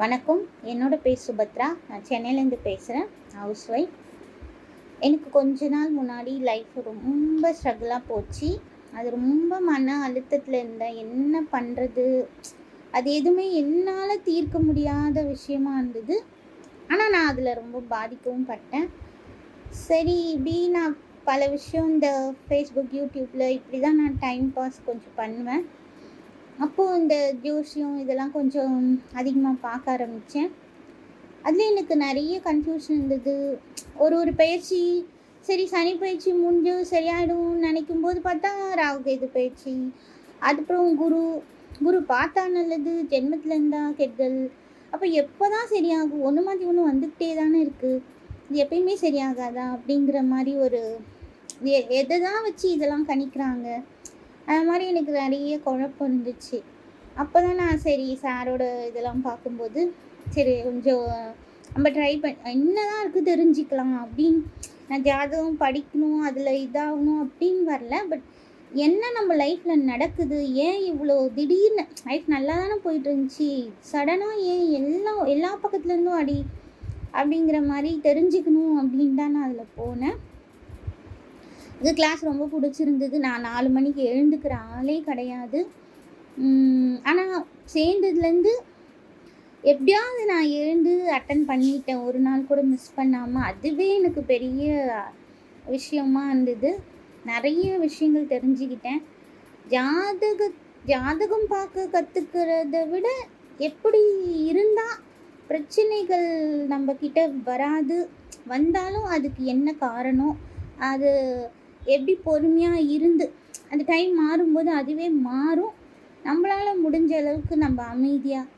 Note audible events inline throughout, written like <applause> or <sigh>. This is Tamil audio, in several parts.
வணக்கம். என்னோட பேர் சுபத்ரா. நான் சென்னையிலேருந்து பேசுகிறேன் ஹவுஸ் ஒய்ஃப் எனக்கு கொஞ்ச நாள் முன்னாடி லைஃப் ரொம்ப ஸ்ட்ரகிளாக போச்சு. அது ரொம்ப மன அழுத்தத்தில் இருந்தேன். என்ன பண்ணுறது அது எதுவுமே என்னால் தீர்க்க முடியாத விஷயமா இருந்தது. ஆனால் நான் அதில் ரொம்ப பாதிக்கவும் பட்டேன். சரி இப்படி நான் பல விஷயம் இந்த ஃபேஸ்புக் யூடியூப்பில் இப்படி தான் நான் டைம் பாஸ் கொஞ்சம் பண்ணுவேன். அப்போது இந்த ஜோசியம் இதெல்லாம் கொஞ்சம் அதிகமாக பார்க்க ஆரம்பித்தேன் அதில் எனக்கு நிறைய கன்ஃபியூஷன் இருந்தது. ஒரு ஒரு பயிற்சி சரி சனி பயிற்சி முடிஞ்சு சரியாயிடும்னு நினைக்கும் போது பார்த்தா ராகுகேது பயிற்சி அதுக்கப்புறம் குரு குரு பார்த்தா நல்லது ஜென்மத்தில் இருந்தால் கெட்டல் அப்போ எப்போ தான் சரியாகும்? ஒன்று மாதிரி ஒன்று வந்துக்கிட்டே தானே இருக்குது இது எப்பயுமே சரியாகாதா? அப்படிங்கிற மாதிரி ஒரு எ- எதை தான் வச்சு இதெல்லாம் கணிக்கிறாங்க? அது மாதிரி எனக்கு நிறைய குழப்பம் இருந்துச்சு. அப்போ தான் நான் சரி சாரோட இதெல்லாம் பார்க்கும்போது சரி கொஞ்சம் நம்ம ட்ரை பண்ண என்னதான் இருக்குது தெரிஞ்சுக்கலாம் அப்படின்னு நான் ஜாதகம் படிக்கணும் அதில் இதாகணும் அப்படின்னு வரல. பட் என்ன நம்ம லைஃப்பில் நடக்குது? ஏன் இவ்வளோ திடீர்னு லைஃப் நல்லா தானே போயிட்டு இருந்துச்சு சடனாக ஏன் எல்லா எல்லா பக்கத்துலேருந்தும் அடி அப்படிங்கிற மாதிரி தெரிஞ்சுக்கணும் அப்படின்னு தான் நான் அதில் போனேன். எனக்கு கிளாஸ் ரொம்ப பிடிச்சிருந்தது. நான் நாலு மணிக்கு எழுந்துக்கிற ஆளே கிடையாது. ஆனால் சேர்ந்ததுலேருந்து எப்படியாவது நான் எழுந்து அட்டன் பண்ணிட்டேன். ஒரு நாள் கூட மிஸ் பண்ணாமல் அதுவே எனக்கு பெரிய விஷயமா இருந்தது. நிறைய விஷயங்கள் தெரிஞ்சுக்கிட்டேன். ஜாதக ஜாதகம் பார்க்க கற்றுக்கிறத விட எப்படி இருந்தால் பிரச்சனைகள் நம்மக்கிட்ட வராது. வந்தாலும் அதுக்கு என்ன காரணம்? அது எப்படி பொறுமையாக இருந்து அந்த டைம் மாறும்போது அதுவே மாறும். நம்மளால் முடிஞ்ச அளவுக்கு நம்ம அமைதியாக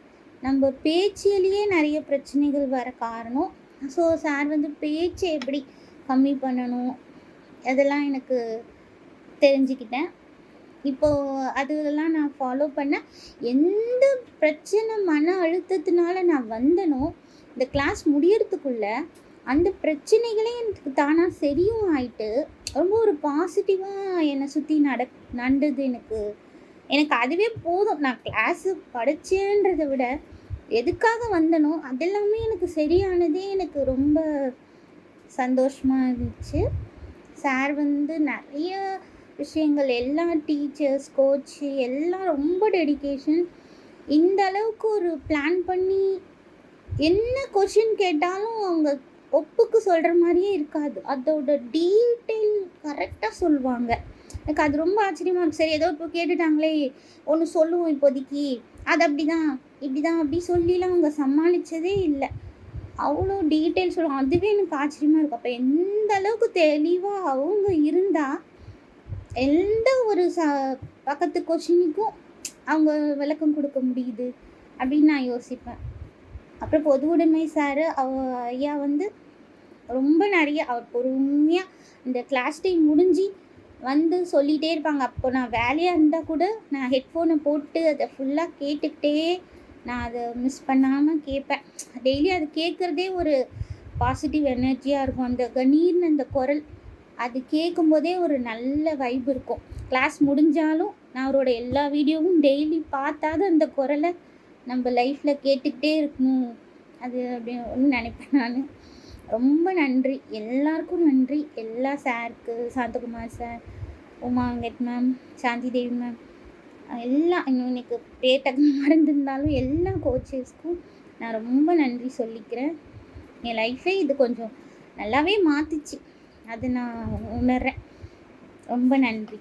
நம்ம பேச்சிலேயே நிறைய பிரச்சனைகள் வர காரணம். ஸோ சார் வந்து பேச்சை எப்படி கம்மி பண்ணணும்? அதெல்லாம் எனக்கு தெரிஞ்சுக்கிட்டேன். இப்போது அதெல்லாம் நான் ஃபாலோ பண்ணேன் எந்த பிரச்சனை மன அழுத்தத்தினால நான் வந்தனோ இந்த கிளாஸ் முடியறதுக்குள்ளே அந்த பிரச்சனைகளே எனக்கு தானாக சரியும் ஆயிட்டு ரொம்ப ஒரு பாசிட்டிவாக என்னை சுற்றி நட நடந்தது எனக்கு. எனக்கு அதுவே போதும். நான் கிளாஸு படித்தேன்றதை விட எதுக்காக வந்தனோ அதெல்லாமே எனக்கு சரியானதே எனக்கு ரொம்ப சந்தோஷமாக இருந்துச்சு. சார் வந்து நிறைய விஷயங்கள் எல்லா டீச்சர்ஸ் கோச்சு எல்லாம் ரொம்ப டெடிகேஷன் இந்த அளவுக்கு ஒரு பிளான் பண்ணி என்ன கொஷின் கேட்டாலும் அவங்க ஒப்புக்கு சொல்கிற மாதிரியே இருக்காது. அதோட டீட்டெயில் கரெக்டாக சொல்லுவாங்க. எனக்கு அது ரொம்ப ஆச்சரியமாக இருக்கும் சரி ஏதோ இப்போ கேட்டுட்டாங்களே ஒன்று சொல்லுவோம் இப்போதைக்கு. அது அப்படி தான் இப்படி தான் அப்படி சொல்லிலாம் அவங்க சமாளித்ததே இல்லை. அவ்வளோ டீட்டெயில் சொல்லுவாங்க. அதுவே எனக்கு ஆச்சரியமாக இருக்கும் அப்போ எந்த அளவுக்கு தெளிவாக அவங்க இருந்தால் எந்த ஒரு ச பக்கத்து கொஷினுக்கும் அவங்க விளக்கம் கொடுக்க முடியுது அப்படின்னு நான் யோசிப்பேன். அப்புறம் பொது உடைமை சார் அவ ஐயா வந்து ரொம்ப நிறைய அவர் பொறுமையாக இந்த கிளாஸ் டைம் முடிஞ்சு வந்து சொல்லிகிட்டே இருப்பாங்க. அப்போ நான் வேலையாக இருந்தால் கூட நான் ஹெட்ஃபோனை போட்டு அதை ஃபுல்லாக கேட்டுக்கிட்டே நான் அதை மிஸ் பண்ணாமல் கேட்பேன். டெய்லி அது கேட்குறதே ஒரு பாசிட்டிவ் எனர்ஜியாக இருக்கும். அந்த கணீர்னு அந்த குரல் அது கேட்கும்போதே ஒரு நல்ல வைப் இருக்கும். கிளாஸ் முடிஞ்சாலும் நான் அவரோட எல்லா வீடியோவும் டெய்லி பார்த்தாது அந்த குரலை நம்ம லைஃப்பில் கேட்டுக்கிட்டே இருக்கணும். அது அப்படின்னு நினைப்பேன் நான். ரொம்ப நன்றி. எல்லாருக்கும் நன்றி. எல்லா சாருக்கு Shanthakumar sir Uma Venkat ma'am Shanthi Devi ma'am எல்லாம் இன்னும் எனக்கு பேர் <laughs> மறந்துருந்தாலும் எல்லா கோச்சஸ்க்கும் நான் ரொம்ப நன்றி சொல்லிக்கிறேன். என் லைஃபே இது கொஞ்சம் நல்லாவே மாற்றிச்சு அது நான் உணர்றேன். ரொம்ப நன்றி.